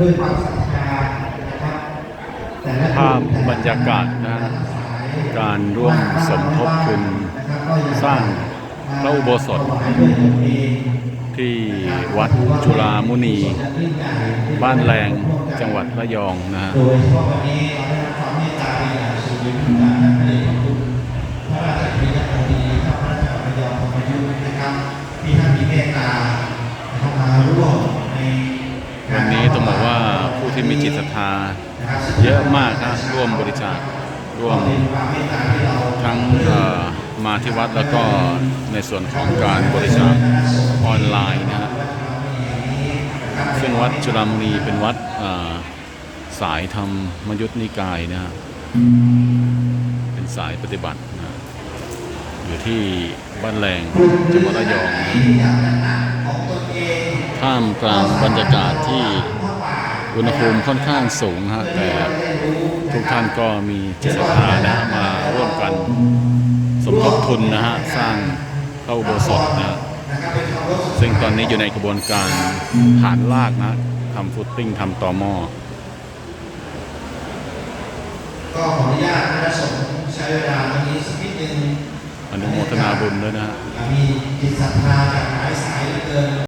ด้วยความศรัทธานะครับแต่ภาพบรรยากาศนะการร่วมสมทบทุนสร้างพระอุโบสถที่วัดจุฬามุนี บ้านแรงจังหวัดระยองนะฮะโดยเฉพาะวันนี้เราได้ความเมตตาเป็นอย่างสูงจากท่านพระเดชพระคุณพระราชปิยะบดีพระราชบัญญัติธรรมยุทธ์นะครับที่ท่านมีเมตตาร่วมในกา วั ร นี้ต้องบอกว่าผู้ที่มีจิตศรัทธาเยอะมากนะร่วมบริจาคร่วมทั้งมาที่วัดแล้วก็ในส่วนของการบริจาคออนไลน์นะฮะซึ่งวัดจุฬามณีเป็นวัดสายธรรมยุทธนิกายนะฮะเป็นสายปฏิบัตินะอยู่ที่บ้านแรงจังหวัดระยองท่ามกลางบรรยากาศที่ อุณหภูมิค่อนข้างสูงฮะแต่ทุกท่านก็มีจิตศรัทธานะฮะมาร่วมกันสมทบทุนนะฮะสร้างพระอุโบสถนะฮะซึ่งตอนนี้อยู่ในกระบวนการฐานลากนะทำฟุตติ้งทำต่อหม้อก็ขออนุญาตคณะสงฆ์ใช้เวลาตรงนี้สักนิดนึงอนุโมทนาบุญด้วยนะฮะมีจิตศรัทธาจากหลายสายเหลือเกิน